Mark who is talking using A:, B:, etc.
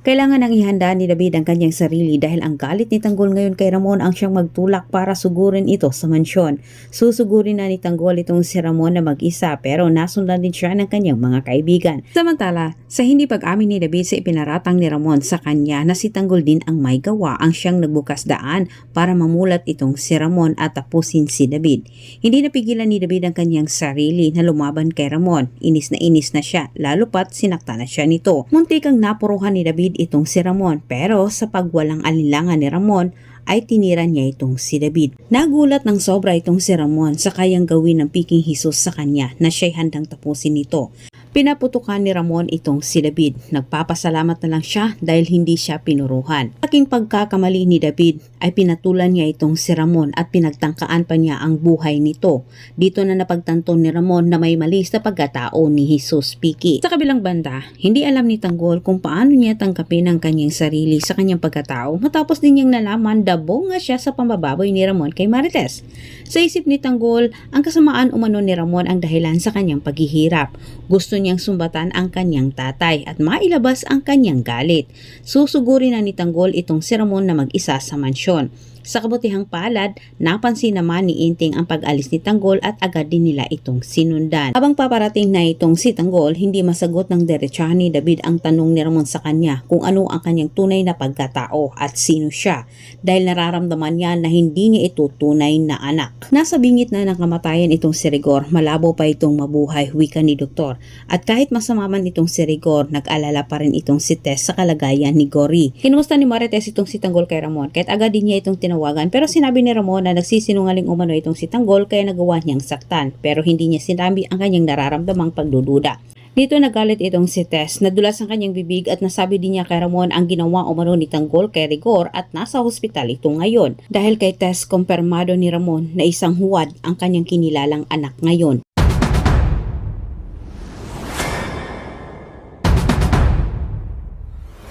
A: Kailangan nang ihanda ni David ang kanyang sarili dahil ang galit ni Tanggol ngayon kay Ramon ang siyang magtulak para sugurin ito sa mansyon. Susugurin na ni Tanggol itong si Ramon na mag-isa pero nasundan din siya ng kanyang mga kaibigan. Samantala, sa hindi pag-amin ni David sa ipinaratang ni Ramon sa kanya na si Tanggol din ang may gawa ang siyang nagbukas daan para mamulat itong si Ramon at tapusin si David. Hindi napigilan ni David ang kanyang sarili na lumaban kay Ramon. Inis na inis na siya, lalo pat sinakta na siya nito. Muntikang napuruhan ni David itong si Ramon pero sa pagwalang alinlangan ni Ramon ay tinira niya itong si David. Nagulat ng sobra itong si Ramon sa kayang gawin ng piking hisos sa kanya na siya'y handang tapusin nito. Pinaputukan ni Ramon itong si David. Nagpapasalamat na lang siya dahil hindi siya pinuruhan. Aking pagkakamali ni David ay pinatulan niya itong si Ramon at pinagtangkaan pa niya ang buhay nito. Dito na napagtanto ni Ramon na may mali sa pagkatao ni Jesus Piki. Sa kabilang banda, hindi alam ni Tanggol kung paano niya tangkapin ang kanyang sarili sa kanyang pagkatao matapos din niyang nalaman dabo nga siya sa pambababoy ni Ramon kay Marites. Sa isip ni Tanggol, ang kasamaan umano ni Ramon ang dahilan sa kanyang paghihirap. Gusto niyang sumbatan ang kanyang tatay at mailabas ang kanyang galit. Susuguri na ni Tanggol itong si Ramon na mag-isa sa mansyon. Sa kabutihang palad, napansin naman ni Inting ang pag-alis ni Tanggol at agad din nila itong sinundan. Habang paparating na itong si Tanggol, hindi masagot ng derechahan ni David ang tanong ni Ramon sa kanya kung ano ang kanyang tunay na pagkatao at sino siya dahil nararamdaman niya na hindi niya ito tunay na anak. Nasa bingit na ng kamatayan itong si Rigor, malabo pa itong mabuhay, wika ni Doktor. At kahit masama man itong si Rigor, nag-alala pa rin itong si Tess sa kalagayan ni Gory. Kinumusta ni Marites itong si Tanggol kay Ramon kahit agad din niya itong tinawagan pero sinabi ni Ramon na nagsisinungaling umano itong si Tanggol kaya nagawa niyang saktan pero hindi niya sinabi ang kanyang nararamdamang pagdududa. Dito nagalit itong si Tess, nadulas ang kanyang bibig at nasabi din niya kay Ramon ang ginawa umano ni Tanggol kay Rigor at nasa hospital ito ngayon. Dahil kay Tess, kumpirmado ni Ramon na isang huwad ang kanyang kinilalang anak ngayon.